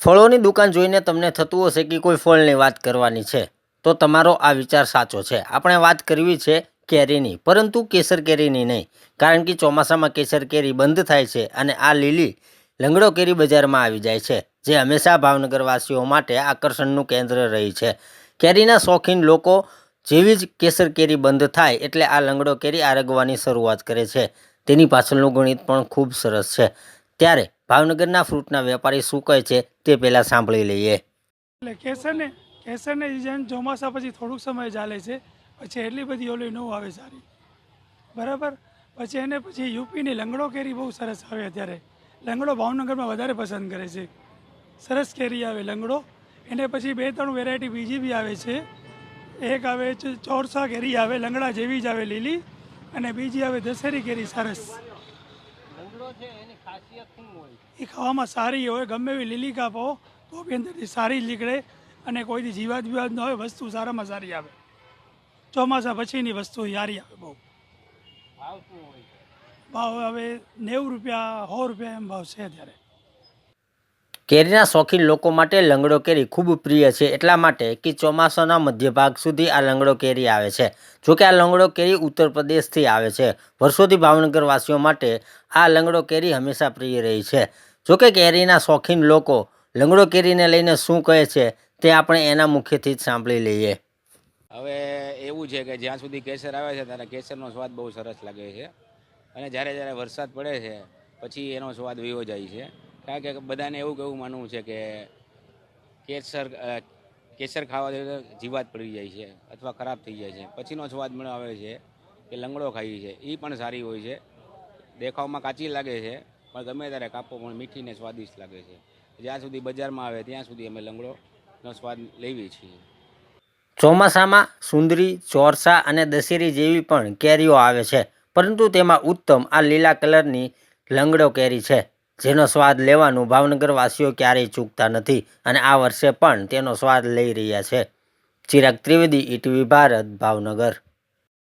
ફળોની દુકાન જોઈને તમને થતું હશે કે કોઈ ફળની વાત કરવાની છે, તો તમારો આ વિચાર સાચો છે. આપણે વાત કરવી છે કેરીની, પરંતુ કેસર કેરીની નહીં, કારણ કે ચોમાસામાં કેસર કેરી બંધ થાય છે અને આ લીલી લંગડો કેરી બજારમાં આવી જાય છે, જે હંમેશા ભાવનગરવાસીઓ માટે આકર્ષણનું કેન્દ્ર રહી છે. કેરીના શોખીન લોકો જેવી જ કેસર કેરી બંધ થાય એટલે આ લંગડો કેરી આરગવાની શરૂઆત કરે છે. તેની પાછળનું ગણિત પણ ખૂબ સરસ છે. ત્યારે ભાવનગરના ફ્રૂટના વેપારી શું કહે છે તે પહેલાં સાંભળી લઈએ. એટલે કેસરને કેસરને જેમ ચોમાસા પછી થોડુંક સમય ચાલે છે, પછી એટલી બધી ઓલી ન આવે સારી. બરાબર? પછી એને પછી યુપીની લંગડો કેરી બહુ સરસ આવે અત્યારે. લંગડો ભાવનગરમાં વધારે પસંદ કરે છે. સરસ કેરી આવે લંગડો. એને પછી બે ત્રણ વેરાયટી બીજી બી આવે છે. એક આવે ચોરસા કેરી આવે, લંગડા જેવી જ આવે લીલી, અને બીજી આવે દશેરી કેરી સરસ. એ ખાવામાં સારી હોય ગમે એવી લીલી કાપો તો બી અંદરથી સારી જ નીકળે અને કોઈથી જીવાત વિવાદ ન હોય વસ્તુ સારામાં સારી આવે. ચોમાસા પછીની વસ્તુ યારી આવે બહુ. ભાવ હવે નેવું રૂપિયા સો રૂપિયા એમ ભાવ છે અત્યારે. કેરીના શોખીન લોકો માટે લંગડો કેરી ખૂબ પ્રિય છે, એટલા માટે કે ચોમાસાના મધ્ય ભાગ સુધી આ લંગડો કેરી આવે છે. જોકે આ લંગડો કેરી ઉત્તર પ્રદેશથી આવે છે. વર્ષોથી ભાવનગર વાસીઓ માટે આ લંગડો કેરી હંમેશા પ્રિય રહી છે. જોકે કેરીના શોખીન લોકો લંગડો કેરીને લઈને શું કહે છે તે આપણે એના મુખ્યથી જ સાંભળી લઈએ. હવે એવું છે કે જ્યાં સુધી કેસર આવે છે ત્યારે કેસરનો સ્વાદ બહુ સરસ લાગે છે. અને જ્યારે જ્યારે વરસાદ પડે છે, પછી એનો સ્વાદ વિવો જાય છે. કારણ કે બધાને એવું કેવું માનવું છે કે કેસર કેસર ખાવાથી જીવાત પડી જાય છે અથવા ખરાબ થઈ જાય છે. પછીનો સ્વાદ મને આવે છે કે લંગડો ખાઈએ છે. એ પણ સારી હોય છે. દેખાવમાં કાચી લાગે છે, પણ ગમે ત્યારે કાપો, પણ મીઠી ને સ્વાદિષ્ટ લાગે છે. જ્યાં સુધી બજારમાં આવે, ત્યાં સુધી અમે લંગડોનો સ્વાદ લેવી છીએ. ચોમાસામાં સુંદરી, ચોરસા અને દશેરી જેવી પણ કેરીઓ આવે છે. પરંતુ તેમાં ઉત્તમ આ લીલા કલરની લંગડો કેરી છે. જેનો સ્વાદ લેવાનું ભાવનગરવાસીઓ ક્યારેય ચૂકતા નથી અને આ વર્ષે પણ તેનો સ્વાદ લઈ રહ્યા છે. ચિરાગ ત્રિવેદી, ઈટીવી ભારત, ભાવનગર.